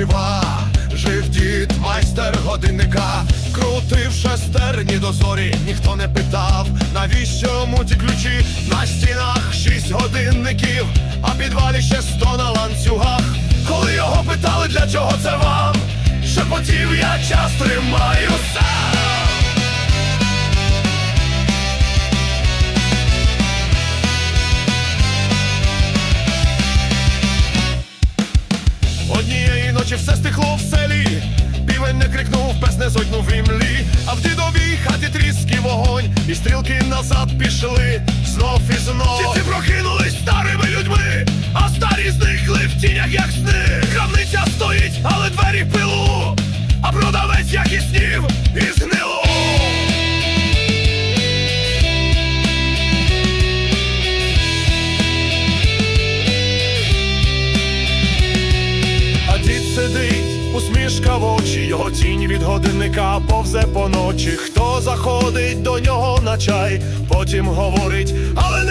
співа, жив дід, майстер годинника, крутив шестерні до зорі, ніхто не питав, навіщо йому ті ключі на стінах шість годинників, а підвалі ще сто на ланцюгах. Коли його питали, для чого це вам? Шепотів я час тримаю сам Ночі все стихло в селі, півень не крикнув, пес не зойкнув в імлі, а в дідовій хаті тріски вогонь, і стрілки назад пішли, знов і знов. Діти прокинулись старими людьми, а старі зникли в тінях, як сни. Крамниця стоїть, але двері пилу, усмішка в очі, його тінь від годинника повзе по ночі. Хто заходить до нього на чай, потім говорить, а